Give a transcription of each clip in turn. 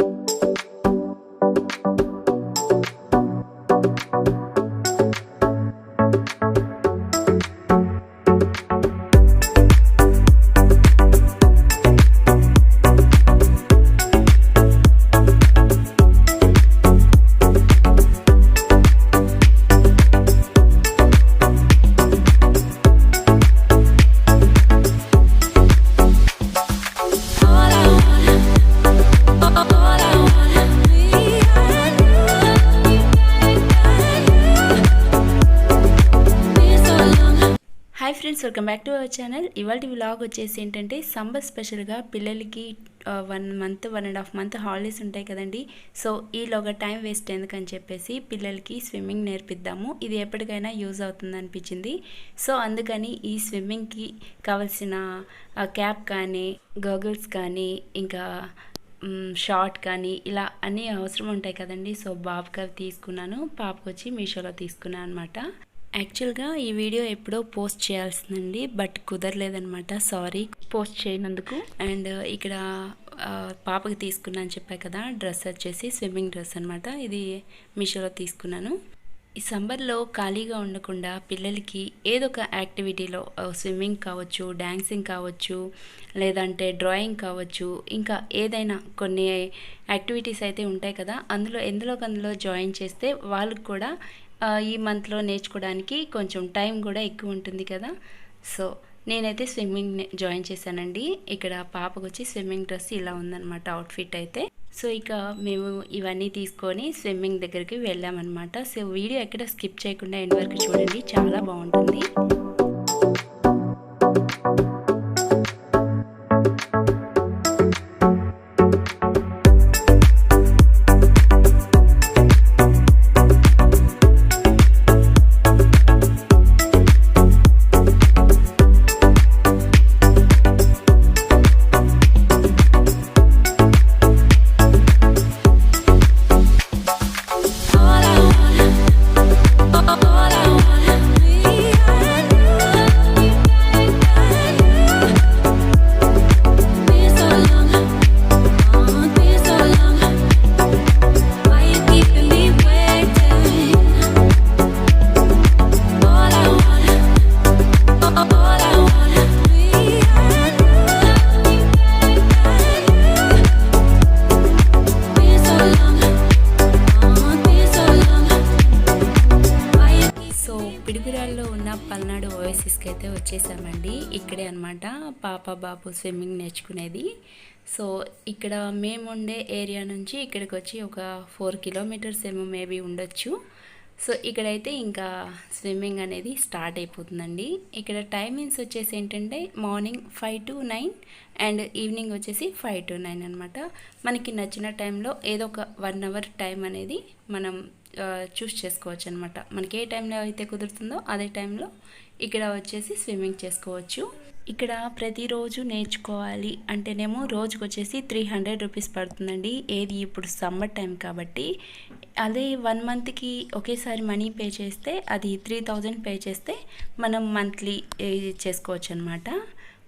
you welcome back to our channel ఇవాళ vlog వచ్చేసి ఏంటంటే సమ్మర్ స్పెషల్గా పిల్లలకి one month one and half month holidays ఉంటాయి కదండి. సో ఈలోగా టైం వేస్ట్ ఎందుకని చెప్పేసి పిల్లలకి స్విమ్మింగ్ నేర్పిద్దాము. ఇది ఎప్పటికైనా యూజ్ అవుతుంది అనిపించింది. సో అందుకని ఈ స్విమ్మింగ్కి కావాల్సిన క్యాప్ కానీ గర్గుల్స్ కానీ ఇంకా షార్ట్ కానీ ఇలా అన్నీ అవసరం ఉంటాయి కదండి. సో బాబుకి తీసుకున్నాను. పాపకు వచ్చి మీషోలో తీసుకున్నాను అనమాట యాక్చువల్గా ఈ వీడియో ఎప్పుడో పోస్ట్ చేయాల్సిందండి బట్ కుదరలేదనమాట సారీ. పోస్ట్ చేయనందుకు? అండ్ ఇక్కడ పాపకి తీసుకున్నా అని చెప్పా కదా డ్రెస్ వచ్చేసి స్విమ్మింగ్ డ్రెస్ అనమాట ఇది మీషోలో తీసుకున్నాను. ఈ సమ్మర్లో ఖాళీగా ఉండకుండా పిల్లలకి ఏదో ఒక యాక్టివిటీలో స్విమ్మింగ్ కావచ్చు డ్యాన్సింగ్ కావచ్చు లేదంటే డ్రాయింగ్ కావచ్చు ఇంకా ఏదైనా కొన్ని యాక్టివిటీస్ అయితే ఉంటాయి కదా అందులో ఎందులో అందులో జాయిన్ చేస్తే వాళ్ళకి కూడా ఈ మంత్లో నేర్చుకోవడానికి కొంచెం టైం కూడా ఎక్కువ ఉంటుంది కదా. సో నేనైతే స్విమ్మింగ్ జాయిన్ చేశానండి. ఇక్కడ పాపకు వచ్చి స్విమ్మింగ్ డ్రెస్ ఇలా ఉందన్నమాట అవుట్ఫిట్ అయితే. సో ఇక మేము ఇవన్నీ తీసుకొని స్విమ్మింగ్ దగ్గరికి వెళ్ళామన్నమాట. సో వీడియో ఎక్కడ స్కిప్ చేయకుండా ఎండ్ వరకు చూడండి చాలా బాగుంటుంది. పిడుగురాల్లో ఉన్న పల్నాడు ఓఎస్ఎస్కి అయితే వచ్చేసామండి. ఇక్కడే అనమాట పాప బాబు స్విమ్మింగ్ నేర్చుకునేది. సో ఇక్కడ మేము ఉండే ఏరియా నుంచి ఇక్కడికి వచ్చి ఒక ఫోర్ కిలోమీటర్స్ ఏమో మేబీ ఉండొచ్చు. సో ఇక్కడైతే ఇంకా స్విమ్మింగ్ అనేది స్టార్ట్ అయిపోతుందండి. ఇక్కడ టైమింగ్స్ వచ్చేసి ఏంటంటే morning five to nine and evening వచ్చేసి ఫైవ్ టు నైన్ అనమాట మనకి నచ్చిన టైంలో ఏదో ఒక వన్ అవర్ టైం అనేది మనం చూస్ చేసుకోవచ్చు అనమాట మనకి ఏ టైంలో అయితే కుదురుతుందో అదే టైంలో ఇక్కడ వచ్చేసి స్విమ్మింగ్ చేసుకోవచ్చు. ఇక్కడ ప్రతిరోజు నేర్చుకోవాలి అంటేనేమో రోజుకు వచ్చేసి త్రీ హండ్రెడ్ రూపీస్ పడుతుందండి. ఏది ఇప్పుడు సమ్మర్ టైం కాబట్టి. అదే వన్ మంత్కి ఒకేసారి మనీ పే చేస్తే అది త్రీ థౌజండ్ పే చేస్తే మనం మంత్లీ చేసుకోవచ్చు అనమాట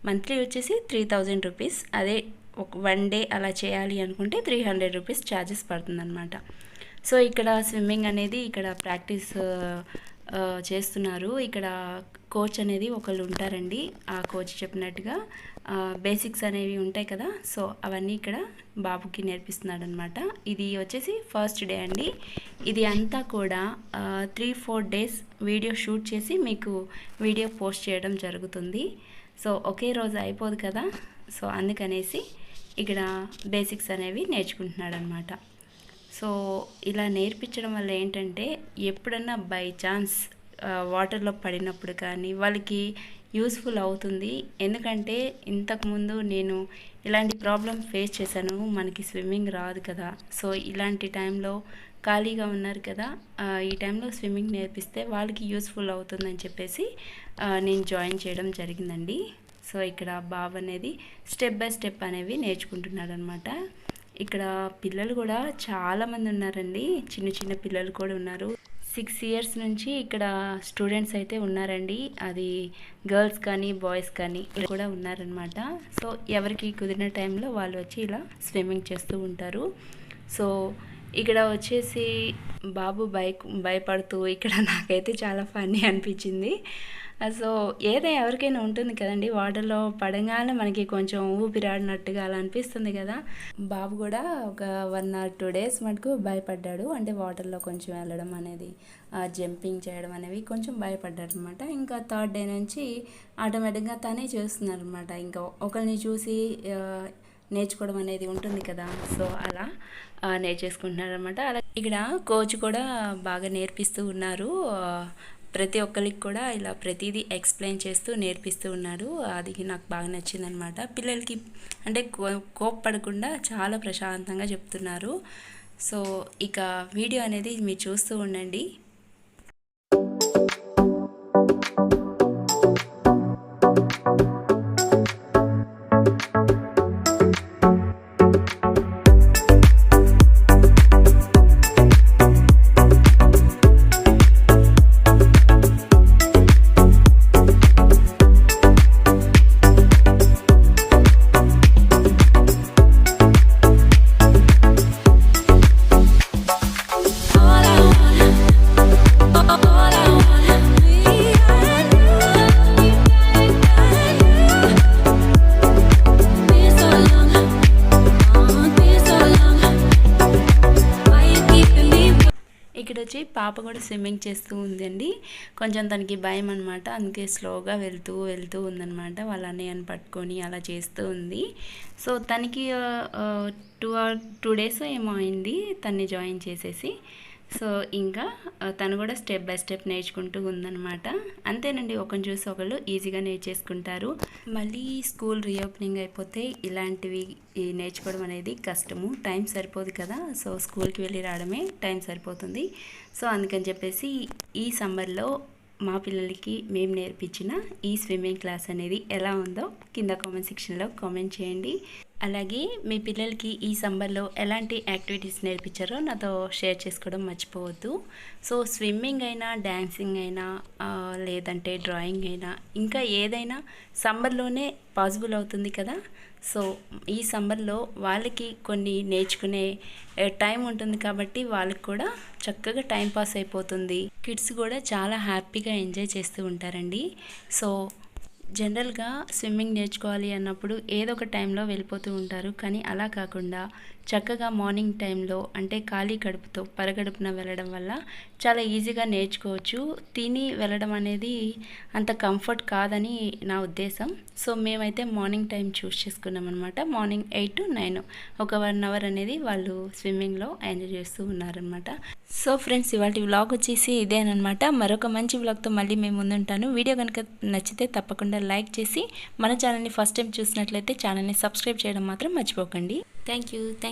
మంత్లీ వచ్చేసి త్రీ థౌజండ్ రూపీస్ అదే ఒక వన్ డే అలా చేయాలి అనుకుంటే త్రీ హండ్రెడ్ రూపీస్ ఛార్జెస్ పడుతుందన్నమాట. సో ఇక్కడ స్విమ్మింగ్ అనేది ఇక్కడ ప్రాక్టీస్ చేస్తున్నారు. ఇక్కడ కోచ్ అనేది ఒకళ్ళు ఉంటారండి ఆ కోచ్ చెప్పినట్టుగా. బేసిక్స్ అనేవి ఉంటాయి కదా సో అవన్నీ ఇక్కడ బాబుకి నేర్పిస్తున్నాడు అనమాట ఇది వచ్చేసి ఫస్ట్ డే అండి. ఇది అంతా కూడా three four days video shoot చేసి మీకు వీడియో పోస్ట్ చేయడం జరుగుతుంది. సో ఒకే రోజు అయిపోదు కదా సో అందుకనేసి ఇక్కడ బేసిక్స్ అనేవి నేర్చుకుంటున్నాడు అనమాట సో ఇలా నేర్పించడం వల్ల ఏంటంటే ఎప్పుడన్నా బై ఛాన్స్ వాటర్లో పడినప్పుడు కానీ వాళ్ళకి యూస్ఫుల్ అవుతుంది. ఎందుకంటే ఇంతకుముందు నేను ఇలాంటి ప్రాబ్లం ఫేస్ చేశాను. మనకి స్విమ్మింగ్ రాదు కదా. సో ఇలాంటి టైంలో ఖాళీగా ఉన్నారు కదా. ఈ టైంలో స్విమ్మింగ్ నేర్పిస్తే వాళ్ళకి యూస్ఫుల్ అవుతుందని చెప్పేసి నేను జాయిన్ చేయడం జరిగిందండి. సో ఇక్కడ బాబు అనేది స్టెప్ బై స్టెప్ అనేవి నేర్చుకుంటున్నాడు అనమాట ఇక్కడ పిల్లలు కూడా చాలామంది ఉన్నారండి. చిన్న చిన్న పిల్లలు కూడా ఉన్నారు. సిక్స్ ఇయర్స్ నుంచి ఇక్కడ స్టూడెంట్స్ అయితే ఉన్నారండి. అది గర్ల్స్ కానీ బాయ్స్ కానీ కూడా ఉన్నారనమాట సో ఎవరికి కుదిరిన టైంలో వాళ్ళు వచ్చి ఇలా స్విమ్మింగ్ చేస్తూ ఉంటారు. సో ఇక్కడ వచ్చేసి బాబు బైక్ భయపడుతూ ఇక్కడ నాకైతే చాలా ఫన్నీ అనిపించింది. సో ఏదో ఎవరికైనా ఉంటుంది కదండి వాటర్లో పడగానే మనకి కొంచెం ఊపిరాడినట్టుగా అలా అనిపిస్తుంది కదా. బాబు కూడా ఒక వన్ ఆర్ టూ డేస్ మటుకు భయపడ్డాడు. అంటే వాటర్లో కొంచెం వెళ్ళడం అనేది జంపింగ్ చేయడం అనేవి కొంచెం భయపడ్డాడు అనమాట ఇంకా థర్డ్ డే నుంచి ఆటోమేటిక్గా తనే చేస్తున్నారు అనమాట ఇంకా ఒకరిని చూసి నేర్చుకోవడం అనేది ఉంటుంది కదా. సో అలా ఆ, నేర్చేసుకుంటున్నారు అనమాట అలా ఇక్కడ కోచ్ కూడా బాగా నేర్పిస్తూ ఉన్నారు. ప్రతి ఒక్కరికి కూడా ఇలా ప్రతిదీ ఎక్స్ప్లెయిన్ చేస్తూ నేర్పిస్తూ ఉన్నారు. అది నాకు బాగా నచ్చిందనమాట పిల్లలకి అంటే కో- కోప్పడకుండా చాలా ప్రశాంతంగా చెప్తున్నారు. సో ఇక వీడియో అనేది మీరు చూస్తూ ఉండండి. పాప కూడా స్విమ్మింగ్ చేస్తూ ఉందండి. కొంచెం తనకి భయం అనమాట అందుకే స్లోగా వెళ్తూ వెళ్తూ ఉందనమాట వాళ్ళ అన్నయ్యను పట్టుకొని అలా చేస్తూ ఉంది. సో తనకి టూ టూ డేస్ ఏమో అయింది తన్ని జాయిన్ చేసేసి. సో ఇంకా తను కూడా స్టెప్ బై స్టెప్ నేర్చుకుంటూ ఉందన్నమాట. అంతేనండి ఒకరిని చూసి ఒకళ్ళు ఈజీగా నేర్చేసుకుంటారు. మళ్ళీ స్కూల్ రీఓపెనింగ్ అయిపోతే ఇలాంటివి నేర్చుకోవడం అనేది కష్టము. టైం సరిపోదు కదా సో స్కూల్కి వెళ్ళి రావడమే టైం సరిపోతుంది. సో అందుకని చెప్పేసి ఈ సమ్మర్లో మా పిల్లలకి మేము నేర్పించిన ఈ స్విమ్మింగ్ క్లాస్ అనేది ఎలా ఉందో కింద కామెంట్ సెక్షన్లో కామెంట్ చేయండి. అలాగే మీ పిల్లలకి ఈ సమ్మర్లో ఎలాంటి యాక్టివిటీస్ నేర్పించారో నాతో షేర్ చేసుకోవడం మర్చిపోవద్దు. సో స్విమ్మింగ్ అయినా డ్యాన్సింగ్ అయినా లేదంటే డ్రాయింగ్ అయినా ఇంకా ఏదైనా సమ్మర్లోనే పాసిబుల్ అవుతుంది కదా? సో ఈ సమ్మర్లో వాళ్ళకి కొన్ని నేర్చుకునే టైం ఉంటుంది కాబట్టి వాళ్ళకి కూడా చక్కగా టైం పాస్ అయిపోతుంది. కిడ్స్ కూడా చాలా హ్యాపీగా ఎంజాయ్ చేస్తూ ఉంటారండి. సో జనరల్గా స్విమ్మింగ్ నేర్చుకోవాలి అన్నప్పుడు ఏదో ఒక టైంలో వెళ్ళిపోతూ ఉంటారు. కానీ అలా కాకుండా చక్కగా మార్నింగ్ టైంలో అంటే ఖాళీ కడుపుతో పరగడుపున వెళ్ళడం వల్ల చాలా ఈజీగా నేర్చుకోవచ్చు. తిని వెళ్ళడం అనేది అంత కంఫర్ట్ కాదని నా ఉద్దేశం. సో మేమైతే మార్నింగ్ టైం చూస్ చేసుకున్నాం అనమాట మార్నింగ్ ఎయిట్ టు నైన్. ఒక వన్ అవర్ అనేది వాళ్ళు స్విమ్మింగ్లో ఎంజాయ్ చేస్తూ ఉన్నారనమాట సో ఫ్రెండ్స్ ఇవాళ వ్లాగ్ వచ్చేసి ఇదేనమాట మరొక మంచి వ్లాగ్తో మళ్ళీ మేము ముందుంటాను. వీడియో కనుక నచ్చితే తప్పకుండా లైక్ చేసి మన ఛానల్ని ఫస్ట్ టైం చూసినట్లయితే ఛానల్ని సబ్స్క్రైబ్ చేయడం మాత్రం మర్చిపోకండి. Thank you.